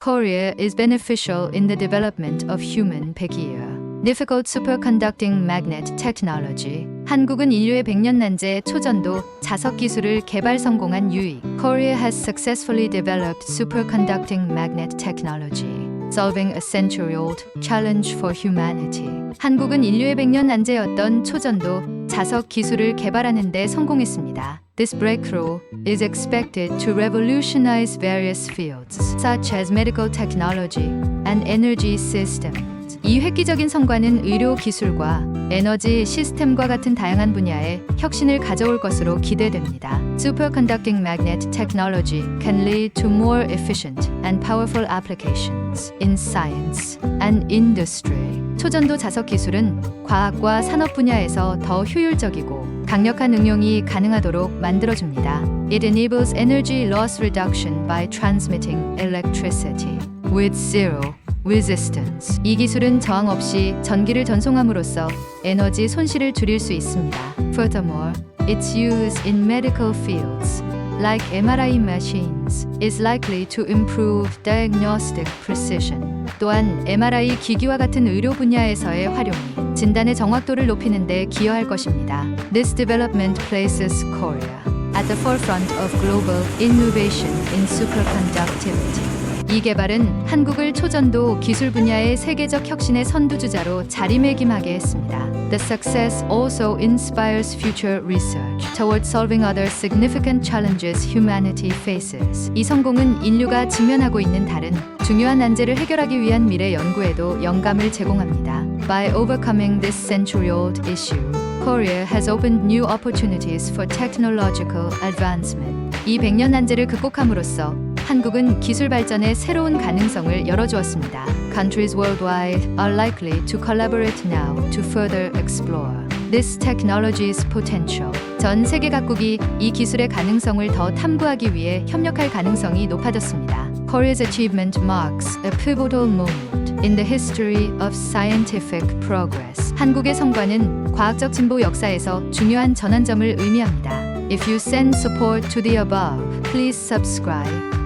Korea is beneficial in the development of human 백이에요. Difficult superconducting magnet technology. 한국은 인류의 100년 난제 초전도 자석 기술을 개발 성공한 유익. Korea has successfully developed superconducting magnet technology. Solving a century-old challenge for humanity. 한국은 인류의 100년 난제였던 초전도 자석 기술을 개발하는 데 성공했습니다. This breakthrough is expected to revolutionize various fields, such as medical technology and energy systems. 이 획기적인 성과는 의료 기술과 에너지 시스템과 같은 다양한 분야에 혁신을 가져올 것으로 기대됩니다. Superconducting magnet technology can lead to more efficient and powerful applications in science and industry. 초전도 자석 기술은 과학과 산업 분야에서 더 효율적이고 강력한 응용이 가능하도록 만들어줍니다. It enables energy loss reduction by transmitting electricity with zero resistance. 이 기술은 저항 없이 전기를 전송함으로써 에너지 손실을 줄일 수 있습니다. Furthermore, its use in medical fields like MRI machines is likely to improve diagnostic precision. 또한 MRI 기기와 같은 의료 분야에서의 활용이 진단의 정확도를 높이는 데 기여할 것입니다. This development places Korea at the forefront of global innovation in superconductivity. 이 개발은 한국을 초전도 기술 분야의 세계적 혁신의 선두주자로 자리매김하게 했습니다. The success also inspires future research towards solving other significant challenges humanity faces. 이 성공은 인류가 직면하고 있는 다른 중요한 난제를 해결하기 위한 미래 연구에도 영감을 제공합니다. By overcoming this century-old issue, Korea has opened new opportunities for technological advancement. 이 100년 난제를 극복함으로써 한국은 기술 발전의 새로운 가능성을 열어주었습니다. Countries worldwide are likely to collaborate now to further explore this technology's potential. 전 세계 각국이 이 기술의 가능성을 더 탐구하기 위해 협력할 가능성이 높아졌습니다. Korea's achievement marks a pivotal moment in the history of scientific progress. 한국의 성과는 과학적 진보 역사에서 중요한 전환점을 의미합니다. If you send support to the above, please subscribe.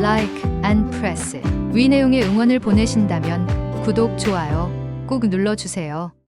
Like and press. 위 내용의 응원을 보내신다면 구독, 좋아요 꼭 눌러주세요.